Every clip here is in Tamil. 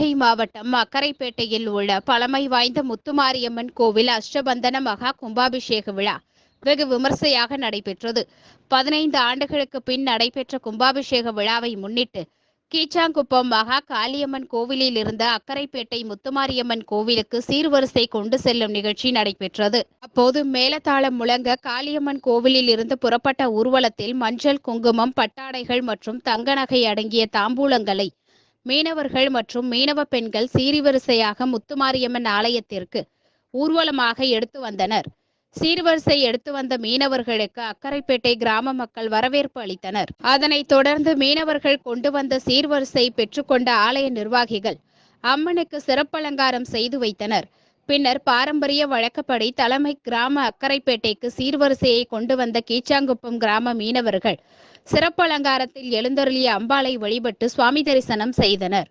நாகை மாவட்டம் அக்கரைப்பேட்டையில் உள்ள பழமை வாய்ந்த முத்துமாரியம்மன் கோவில் அஷ்டபந்தன மகா கும்பாபிஷேக விழா வெகு விமர்சையாக நடைபெற்றது. பதினைந்து ஆண்டுகளுக்கு பின் நடைபெற்ற கும்பாபிஷேக விழாவை முன்னிட்டு கீச்சாங்குப்பம் மகா காளியம்மன் கோவிலில் இருந்த அக்கரைப்பேட்டை முத்துமாரியம்மன் கோவிலுக்கு சீர்வரிசை கொண்டு செல்லும் நிகழ்ச்சி நடைபெற்றது. அப்போது மேலதாளம் முழங்க காளியம்மன் கோவிலில் இருந்து புறப்பட்ட ஊர்வலத்தில் மஞ்சள் குங்குமம் பட்டாடைகள் மற்றும் தங்க நகை அடங்கிய தாம்பூலங்களை மீனவர்கள் மற்றும் மீனவ பெண்கள் சீர்வரிசையாக முத்துமாரியம்மன் ஆலயத்திற்கு ஊர்வலமாக எடுத்து வந்தனர். சீர்வரிசை எடுத்து வந்த மீனவர்களுக்கு அக்கரைப்பேட்டை கிராம மக்கள் வரவேற்பு அளித்தனர். அதனைத் தொடர்ந்து மீனவர்கள் கொண்டு வந்த சீர்வரிசை பெற்றுக்கொண்ட ஆலய நிர்வாகிகள் அம்மனுக்கு சிறப்பலங்காரம் செய்து வைத்தனர். பின்னர் பாரம்பரிய வழக்கப்படி தலைமை கிராம அக்கரைப்பேட்டைக்கு சீர்வரிசையை கொண்டு வந்த கீச்சாங்குப்பம் கிராம மீனவர்கள் சிறப்பு அலங்காரத்தில் எழுந்தருளிய அம்பாளை வழிபட்டு சுவாமி தரிசனம் செய்தனர்.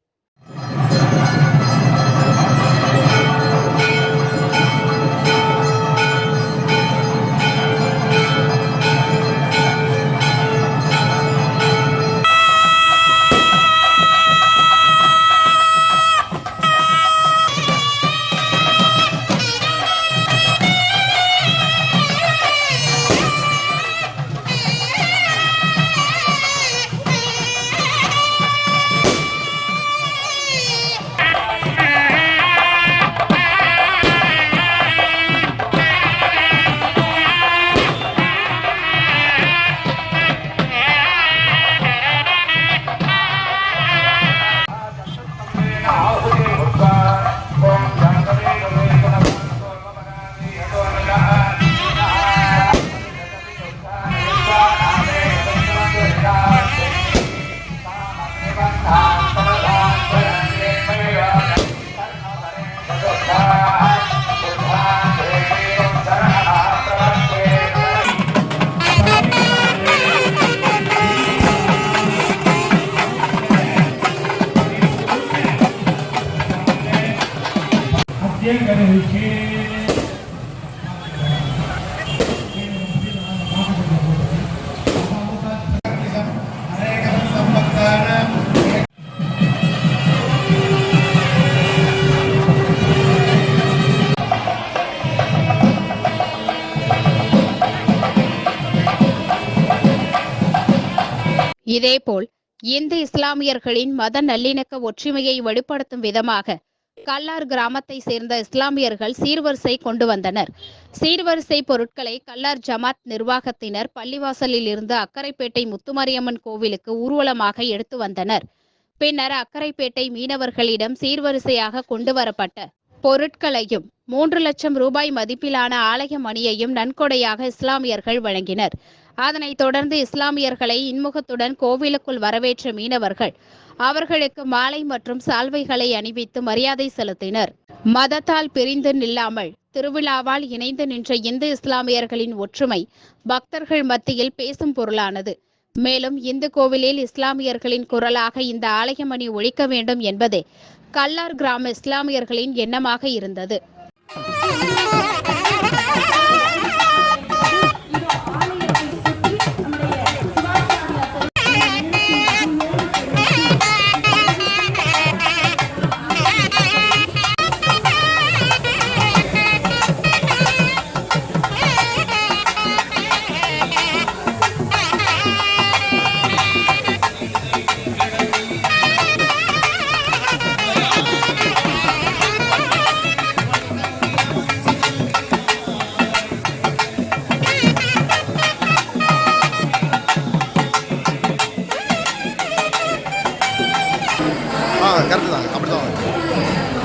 இதேபோல் இந்து இஸ்லாமியர்களின் மத நல்லிணக்க ஒற்றுமையை வெளிப்படுத்தும் விதமாக கல்லார் கிராமத்தை சேர்ந்த இஸ்லாமியர்கள் சீர்வரிசை கொண்டு வந்தனர். சீர்வரிசை பொருட்களை கல்லார் ஜமாத் நிர்வாகத்தினர் பள்ளிவாசலில் இருந்து அக்கரைப்பேட்டை முத்துமாரியம்மன் கோவிலுக்கு ஊர்வலமாக எடுத்து வந்தனர். பின்னர் அக்கரைப்பேட்டை மீனவர்களிடம் சீர்வரிசையாக கொண்டு வரப்பட்ட பொருட்களையும் மூன்று லட்சம் ரூபாய் மதிப்பிலான ஆலய மணியையும் நன்கொடையாக இஸ்லாமியர்கள் வழங்கினர். அதனைத் தொடர்ந்து இஸ்லாமியர்களை இன்முகத்துடன் கோவிலுக்குள் வரவேற்ற மீனவர்கள் அவர்களுக்கு மாலை மற்றும் சால்வைகளை அணிவித்து மரியாதை செலுத்தினர். மதத்தால் பிரிந்து நில்லாமல் திருவிழாவால் இணைந்து நின்ற இந்து இஸ்லாமியர்களின் ஒற்றுமை பக்தர்கள் மத்தியில் பேசும் பொருளானது. மேலும் இந்து கோவிலில் இஸ்லாமியர்களின் குரலாக இந்த ஆலயமணி ஒழிக்க வேண்டும் என்பதே கல்லார் கிராம இஸ்லாமியர்களின் எண்ணமாக இருந்தது. கரெக்ட் தான் அப்படி தான்